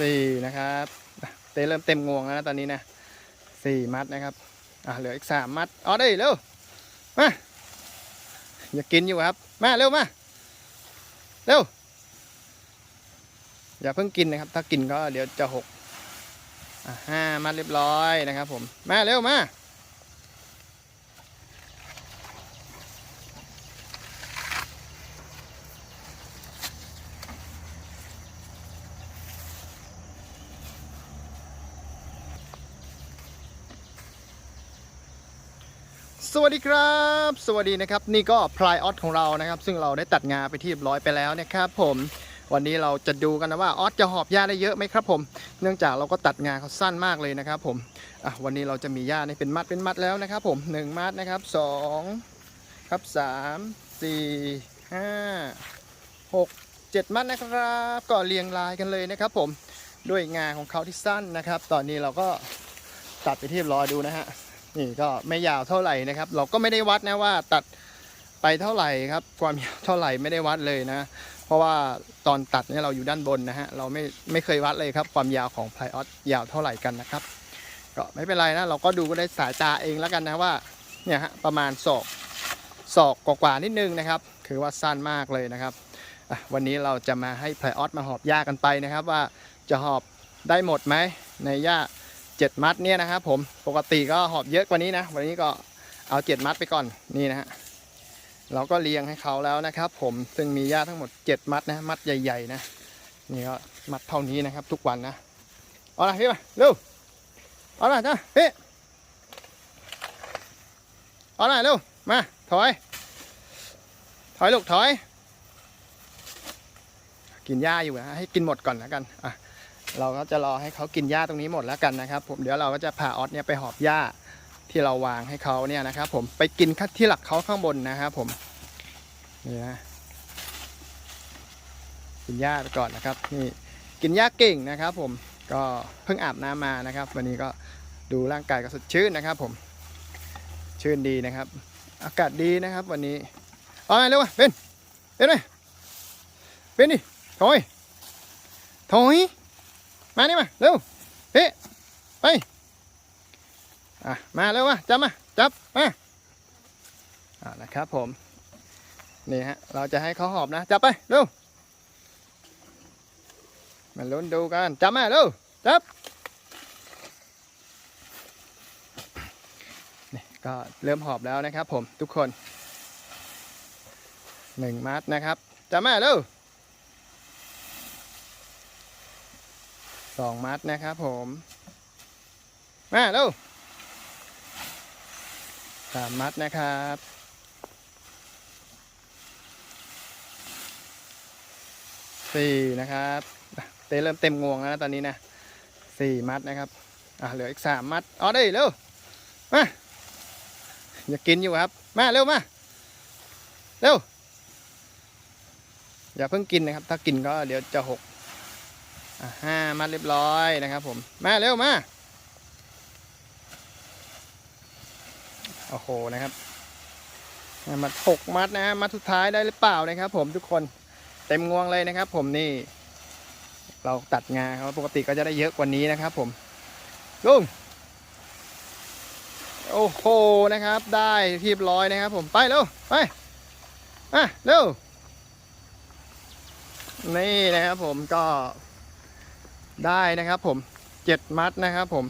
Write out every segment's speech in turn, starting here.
สี่นะครับเต้เริ่มเต็มงวงแล้วนะตอนนี้นะสี่มัดนะครับอะเหลืออีกสามมัดอ๋อได้เร็วมาอย่ากินอยู่ครับ มาเร็วมาเร็วอย่าเพิ่งกินนะครับ ถ้ากินก็เดี๋ยวจะหกอะห้ามัดเรียบร้อยนะครับผม มาเร็วมา สวัสดีครับ สวัสดีนะครับ นี่ก็พลายออสของเรานะครับ ซึ่งเราได้ตัดงาไปที่ร้อยไปแล้วนะครับผมวันนี้เราจะดูกันนะว่าออสจะหอบหญ้าได้เยอะไหมครับผม เนื่องจากเราก็ตัดงาเขาสั้นมากเลยนะครับผมวันนี้เราจะมีหญ้าในเป็นมัดเป็นมัดแล้วนะครับ ผมหนึ่งมัดนะครับสองครับสามสี่ห้าหกเจ็ดมัดนะครับ ก็เรียงรายกันเลยนะครับ ผมด้วยงาของเขาที่สั้นนะครับ ตอนนี้เราก็ตัดไปที่ร้อยดูนะฮะ นี่ก็ไม่ยาวเท่าไหร่นะครับ เราก็ไม่ได้วัดนะว่าตัดไปเท่าไหร่ครับ ความยาวเท่าไหร่ไม่ได้วัดเลยนะ เพราะว่าตอนตัดเนี่ยเราอยู่ด้านบนนะฮะเราไม่ไม่เคยวัดเลยครับ ความยาวของไพลออสยาวเท่าไหร่กันนะครับ ก็ไม่เป็นไรนะเราก็ดูก็ได้สายตาเองแล้วกันนะว่าเนี่ยฮะประมาณศอกศอกกว่าๆนิดนึงนะครับคือว่าสั้นมากเลยนะครับวันนี้เราจะมาให้ไพลออสมาหอบหญ้ากันไปนะครับ ว่าจะหอบได้หมดไหมในหญ้า เจ็ดมัดเนี่ยนะครับผมปกติก็หอบเยอะกว่านี้นะ วันนี้ก็เอาเจ็ดมัดไปก่อนนี่นะฮะเราก็เรียงให้เขาแล้วนะครับ ผมซึ่งมีหญ้าทั้งหมดเจ็ดมัดนะมัดใหญ่ๆนะนี่ก็มัดเท่านี้นะครับ ทุกวันนะเอาละพี่มาเร็วเอาละจ้าพี่เอาละเร็วมาถอย ถอยลูกถอย กินหญ้าอยู่นะให้กินหมดก่อนแล้วกันอะ เราก็จะรอให้เขากินหญ้าตรงนี้หมดแล้วกันนะครับ ผมเดี๋ยวเราก็จะพาออสเนี่ยไปหอบหญ้าที่เราวางให้เขาเนี่ยนะครับ ผมไปกินที่หลักเขาข้างบนนะครับผมนี่นะกินหญ้าไปก่อนนะครับนี่กินหญ้าเก่งนะครับ ผมก็เพิ่งอาบน้ำมานะครับ วันนี้ก็ดูร่างกายก็สดชื่นนะครับ ผมชื่นดีนะครับ อากาศดีนะครับ วันนี้เอาไงเร็ววะเป็นเป็นไหมเป็นดิถอยถอย มานี่มาเร็วเฮ้ไปอะมาเร็วมาจับมาจับมาอ่านะครับผมนี่ฮะเราจะให้เขาหอบนะจับไปเร็วมาลุ้นดูกันจับมาเร็วจับนี่ก็เริ่มหอบแล้วนะครับผมทุกคนหนึ่งมัดนะครับจับมาเร็ว สองมัดนะครับผม มาเร็วสามมัดนะครับสี่นะครับเต้เริ่มเต็มงวงแล้วนะตอนนี้นะสี่มัดนะครับ อะเหลืออีกสามมัดเอได้เร็วมาอย่ากินอยู่ครับ มาเร็วมาเร็วอย่าเพิ่งกินนะครับ ถ้ากินก็เดี๋ยวจะหก ห้ามัดเรียบร้อยนะครับผม มาเร็วมา โอ้โหนะครับมัดหกมัดนะฮะมัดสุดท้ายได้หรือเปล่านะครับผมทุกคนเต็มงวงเลยนะครับ ผมนี่ เราตัดงาเขาปกติก็จะได้เยอะกว่านี้นะครับ ผมลุงโอ้โหนะครับ ได้เรียบร้อยนะครับ ผมไปเร็วไปอะเร็วนี่นะครับผมก็ ได้นะครับผมเจ็ดมัดนะครับผม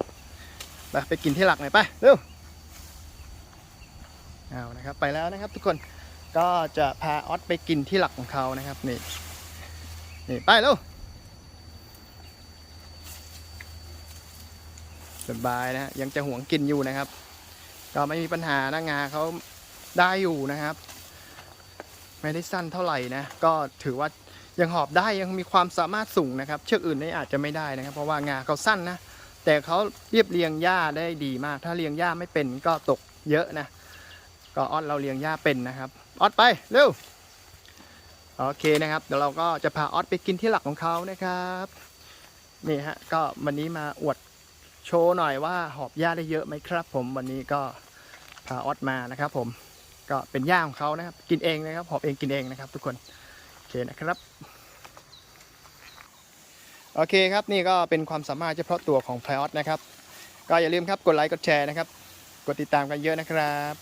ไปไปกินที่หลักหน่อยไปเร็วเอานะครับไปแล้วนะครับทุกคนก็จะพาออสไปกินที่หลักของเขานะครับนี่นี่ไปเร็วสบายนะยังจะหวงกินอยู่นะครับ ก็ไม่มีปัญหานะงาเขาได้อยู่นะครับ ไม่ได้สั้นเท่าไหร่นะ ก็ถือว่า ยังหอบได้ยังมีความสามารถสูงนะครับ เชือกอื่นนี่อาจจะไม่ได้นะครับ เพราะว่างาเขาสั้นนะ แต่เขาเรียบเรียงหญ้าได้ดีมาก ถ้าเรียงหญ้าไม่เป็นก็ตกเยอะนะ ก็ออดเราเรียงหญ้าเป็นนะครับออดไปเร็วโอเคนะครับเดี๋ยวเราก็จะพาออดไปกินที่หลักของเขานะครับนี่ฮะก็วันนี้มาอวดโชว์หน่อยว่าหอบหญ้าได้เยอะไหมครับ ผมวันนี้ก็พาออดมานะครับ ผมก็เป็นหญ้าของเขานะครับ กินเองนะครับหอบเองกินเองนะครับ ทุกคน เคนะครับ โอเคครับนี่ก็เป็นความสามารถเฉพาะตัวของ p l y o t นะครับ ก็อย่าลืมครับกดไลค์กดแชร์นะครับ กดติดตามกันเยอะนะครับ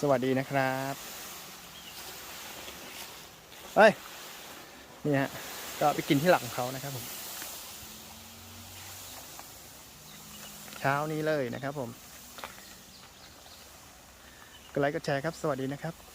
สวัสดีนะครับเฮ้ยนี่ฮะก็ไปกินที่หลังเขานะครับผมเช้านี้เลยนะครับผมกดไลค์กดแชร์ครับ สวัสดีนะครับ